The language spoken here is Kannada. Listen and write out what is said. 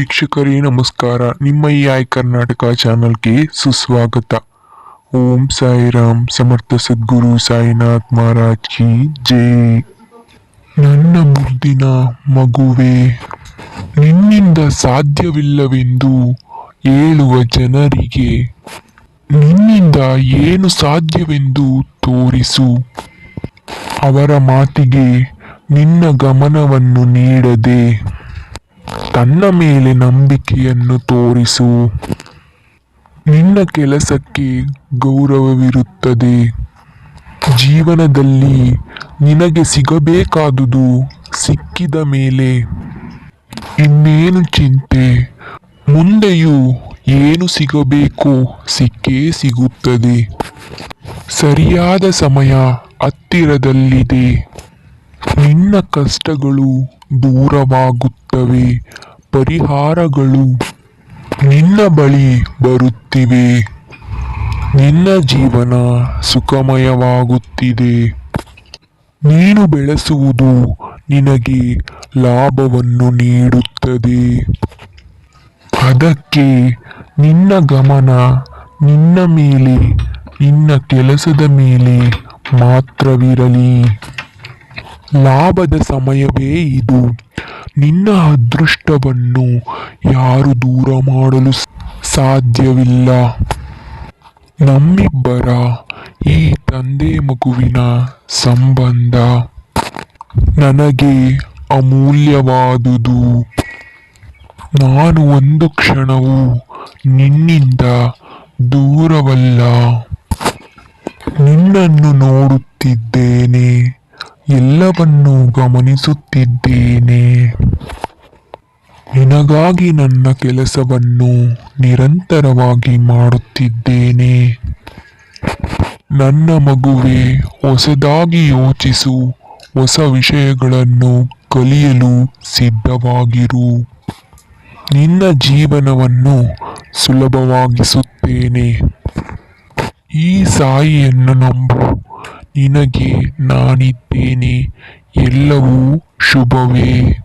ವೀಕ್ಷಕರೇ, ನಮಸ್ಕಾರ. ನಿಮ್ಮ ಈ ಆಯ್ ಕರ್ನಾಟಕ ಚಾನಲ್ಗೆ ಸುಸ್ವಾಗತ. ಓಂ ಸಾಯಿ ರಾಮ್ ಸಮರ್ಥ ಸದ್ಗುರು ಸಾಯಿನಾಥ್ ಮಹಾರಾಜ್ ಕಿ ಜೈ. ನನ್ನ ಮುದ್ದಿನ ಮಗುವೆ, ನಿನ್ನಿಂದ ಸಾಧ್ಯವಿಲ್ಲವೆಂದು ಹೇಳುವ ಜನರಿಗೆ, ನಿನ್ನಿಂದ ಏನು ಸಾಧ್ಯವೆಂದು ತೋರಿಸು. ಅವರ ಮಾತಿಗೆ ನಿನ್ನ ಗಮನವನ್ನು ನೀಡದೆ ತನ್ನ ಮೇಲೆ ನಂಬಿಕೆಯನ್ನು ತೋರಿಸು. ನಿನ್ನ ಕೆಲಸಕ್ಕೆ ಗೌರವವಿರುತ್ತದೆ. ಜೀವನದಲ್ಲಿ ನಿನಗೆ ಸಿಗಬೇಕಾದುದು ಸಿಕ್ಕಿದ ಮೇಲೆ. ಇನ್ನೇನು ಚಿಂತೆ? ಮುಂದೆಯೂ ಏನು ಸಿಗಬೇಕು ಸಿಕ್ಕೇ ಸಿಗುತ್ತದೆ. ಸರಿಯಾದ ಸಮಯ ಹತ್ತಿರದಲ್ಲಿದೆ. ನಿನ್ನ ಕಷ್ಟಗಳು ದೂರವಾಗುತ್ತವೆ, ಪರಿಹಾರಗಳು ನಿನ್ನ ಬಳಿ ಬರುತ್ತಿವೆ. ನಿನ್ನ ಜೀವನ ಸುಖಮಯವಾಗುತ್ತಿದೆ. ನೀನು ಬೆಳೆಸುವುದು ನಿನಗೆ ಲಾಭವನ್ನು ನೀಡುತ್ತದೆ. ಅದಕ್ಕೆ ನಿನ್ನ ಗಮನ ನಿನ್ನ ಮೇಲೆ, ನಿನ್ನ ಕೆಲಸದ ಮೇಲೆ ಮಾತ್ರವಿರಲಿ. ಲಾಭದ ಸಮಯವೇ ಇದು. ನಿನ್ನ ಅದೃಷ್ಟವನ್ನು ಯಾರು ದೂರ ಮಾಡಲು ಸಾಧ್ಯವಿಲ್ಲ. ನಮ್ಮಿಬ್ಬರ ಈ ತಂದೆ ಮಗುವಿನ ಸಂಬಂಧ ನನಗೆ ಅಮೂಲ್ಯವಾದುದು. ನಾನು ಒಂದು ಕ್ಷಣವು ನಿನ್ನಿಂದ ದೂರವಲ್ಲ. ನಿನ್ನನ್ನು ನೋಡುತ್ತಿದ್ದೇನೆ. ಎಲ್ಲವನ್ನೂ ಗಮನಿಸುತ್ತಿದ್ದೇನೆ. ನಿನಗಾಗಿ ನನ್ನ ಕೆಲಸವನ್ನು ನಿರಂತರವಾಗಿ ಮಾಡುತ್ತಿದ್ದೇನೆ. ನನ್ನ ಮಗುವೆ, ಹೊಸದಾಗಿ ಯೋಚಿಸು. ಹೊಸ ವಿಷಯಗಳನ್ನು ಕಲಿಯಲು ಸಿದ್ಧವಾಗಿರು. ನಿನ್ನ ಜೀವನವನ್ನು ಸುಲಭವಾಗಿಸುತ್ತೇನೆ. ಈ ಸಾಯಿಯನ್ನು ನಂಬು. ನಿನಗೆ ನಾನಿದ್ದೇನೆ ಎಲ್ಲವೂ ಶುಭವೇ.